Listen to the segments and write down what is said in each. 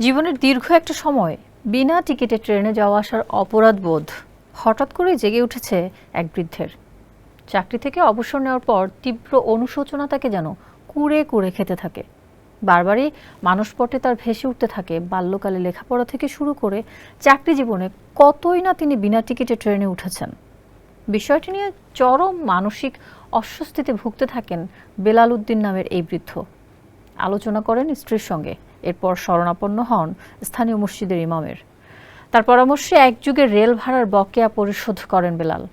জীবনের দীর্ঘ একটা সময় বিনা টিকিটে ট্রেনে যাওয়া আসার অপরাধ বোধ হঠাৎ করে জেগে উঠেছে এক বৃদ্ধের। চাকরি থেকে অবসর নেওয়ার পর তীব্র অনুশোচনা তাকে যেন কুড়ে কুড়ে খেতে থাকে। বারবারই মানসপটে তার ভেসে উঠতে থাকে বাল্যকালে লেখাপড়া থেকে শুরু করে চাকরি জীবনে কতই না তিনি বিনা টিকিটে ট্রেনে উঠেছেন। বিষয়টি নিয়ে চরম মানসিক অস্বস্তিতে ভুগতে থাকেন বেলাল উদ্দিন নামের এই বৃদ্ধ। আলোচনা করেন স্ত্রীর সঙ্গে। এরপর শরণাপন্ন হন স্থানীয় মসজিদের ইমামের। তার পরামর্শে এক যুগের রেল ভাড়ার বকেয়া পরিশোধ করেন বেলাল।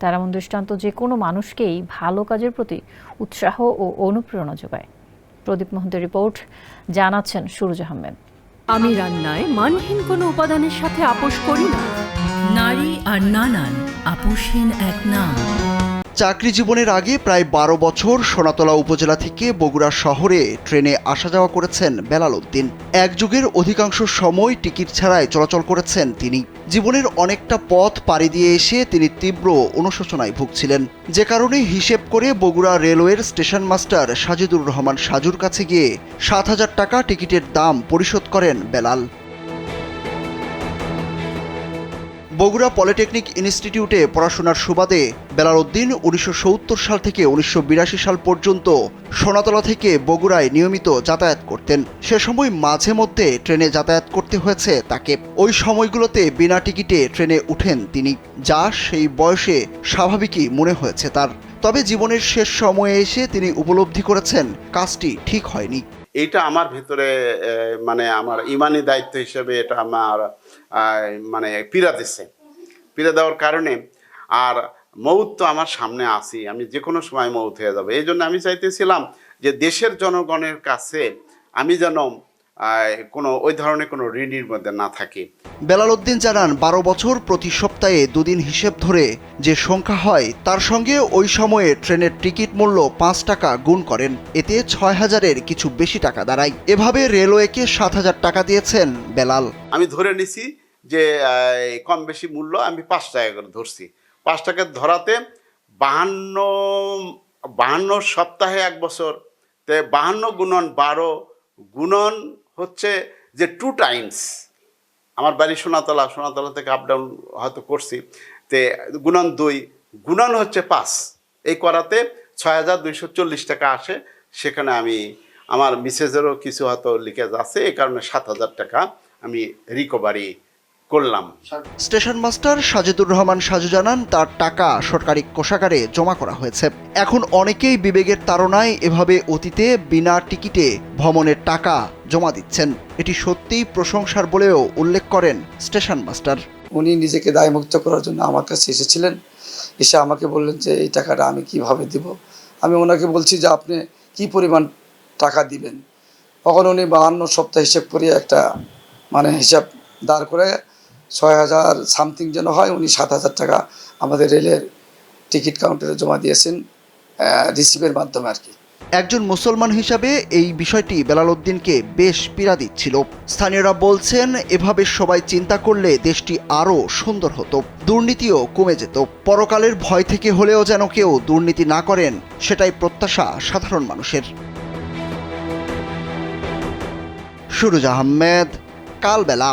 তার এমন দৃষ্টান্ত যে কোনো মানুষকেই ভালো কাজের প্রতি উৎসাহ ও অনুপ্রেরণা যোগায়। প্রদীপ মোহন্তের রিপোর্ট, জানাচ্ছেন সুরজ আহমেদ। আমি রান্নায় মানহীন কোনো উপাদানের সাথে আপোষ করি না। নারী আর নানান, আপোষহীন এক নাম। চাকরি জীবনের আগে প্রায় বারো বছর সোনাতলা উপজেলা থেকে বগুড়া শহরে ট্রেনে আসা যাওয়া করেছেন বেলাল উদ্দিন। এক যুগের অধিকাংশ সময় টিকিট ছাড়াই চলাচল করেছেন তিনি। জীবনের অনেকটা পথ পাড়ি দিয়ে এসে তিনি তীব্র অনুশোচনায় ভুগছিলেন। যে কারণে হিসেব করে বগুড়া রেলওয়ের স্টেশন মাস্টার সাজিদুর রহমান সাজুর কাছে গিয়ে সাত হাজার টাকা টিকিটের দাম পরিশোধ করেন বেলাল। বগুড়া পলিটেকনিক ইনস্টিটিউটে পড়াশোনার সুবাদে বেলাল উদ্দিন উনিশশো সাল থেকে উনিশশো বিরাশি সাল পর্যন্ত সোনাতলা থেকে বগুড়ায় নিয়মিত যাতায়াত করতেন। সে সময় মাঝে মধ্যে ট্রেনে যাতায়াত করতে হয়েছে তাকে। ওই সময়গুলোতে বিনা টিকিটে ট্রেনে উঠেন তিনি, যা সেই বয়সে স্বাভাবিকই মনে হয়েছে তার। তবে জীবনের শেষ সময়ে এসে তিনি উপলব্ধি করেছেন, কাজটি ঠিক হয়নি। এইটা আমার ভিতরে মানে আমার ইমানি দায়িত্ব হিসেবে এটা আমার মানে পীড়া দিচ্ছে পীড়া দেওয়ার কারণে আর মৌত তো আমার সামনে আসি আমি যে কোনো সময় মৌত হয়ে যাব। এই জন্য আমি চাইতেছিলাম যে দেশের জনগণের কাছে আমি যেন কোনো ওই ধরনের কোনো ঋণের মধ্যে না থাকে। বেলাল উদ্দিন জানান বারো বছর প্রতি সপ্তাহে দুদিন হিসেব ধরে যে সংখ্যা হয় তার সঙ্গে ওই সময়ে ট্রেনের টিকিট মূল্য পাঁচ টাকা গুণ করেন। এতে ছয় হাজারের কিছু বেশি টাকা দাঁড়ায়। এভাবে রেলওয়েকে সাত হাজার টাকা দিয়েছেন বেলাল। আমি ধরে নিছি যে কম বেশি মূল্য আমি পাঁচ টাকা করে ধরছি। পাঁচ টাকা ধরাতে বাহান্ন বাহান্ন সপ্তাহে এক বছর। তে বাহান্ন গুণন বারো গুণন হচ্ছে যে টু টাইমস আমার বাড়ি সোনাতলা সোনাতলা থেকে আপ ডাউন হয়তো করছি, তে গুণন দুই, গুণন হচ্ছে পাঁচ। এই করাতে ছয় হাজার দুইশো চল্লিশ টাকা আসে। সেখানে আমি আমার মিসেজেরও কিছু হয়তো লিকেজ আছে, এই কারণে সাত হাজার টাকা আমি রিকভারি করলাম। স্টেশন মাস্টার সাজেদুর রহমান সাজু জানান তার টাকা সরকারি কোষাগারে জমা করা হয়েছে। এখন অনেকেই বিবেকের তাড়নায় এভাবে অতীতে বিনা টিকিটে ভ্রমণের টাকা জমা দিচ্ছেন। এটি সত্যিই প্রশংসার বলেও উল্লেখ করেন স্টেশন মাস্টার। উনি নিজেকে দায়মুক্ত করার জন্য আমার কাছে এসেছিলেন। এসে আমাকে বললেন যে এই টাকাটা আমি কীভাবে দিব? আমি ওনাকে বলছি যে আপনি কি পরিমাণ টাকা দিবেন? তখন উনি বাহান্ন সপ্তাহ হিসেব করে একটা মানে হিসাব দাঁড় করে ছয় হাজার সামথিং যেন হয়, উনি সাত হাজার টাকা আমাদের রেলের টিকিট কাউন্টারে জমা দিয়েছেন রিসিভের মাধ্যমে আর কি। একজন মুসলমান হিসাবে এই বিষয়টি বেলাল উদ্দিনকে বেশ পীড়া দিচ্ছিল। স্থানীয়রা বলছেন, এভাবে সবাই চিন্তা করলে দেশটি আরও সুন্দর হতো, দুর্নীতিও কমে যেত। পরকালের ভয় থেকে হলেও যেন কেউ দুর্নীতি না করেন, সেটাই প্রত্যাশা সাধারণ মানুষের। সুরুজ আহমেদ, কালবেলা।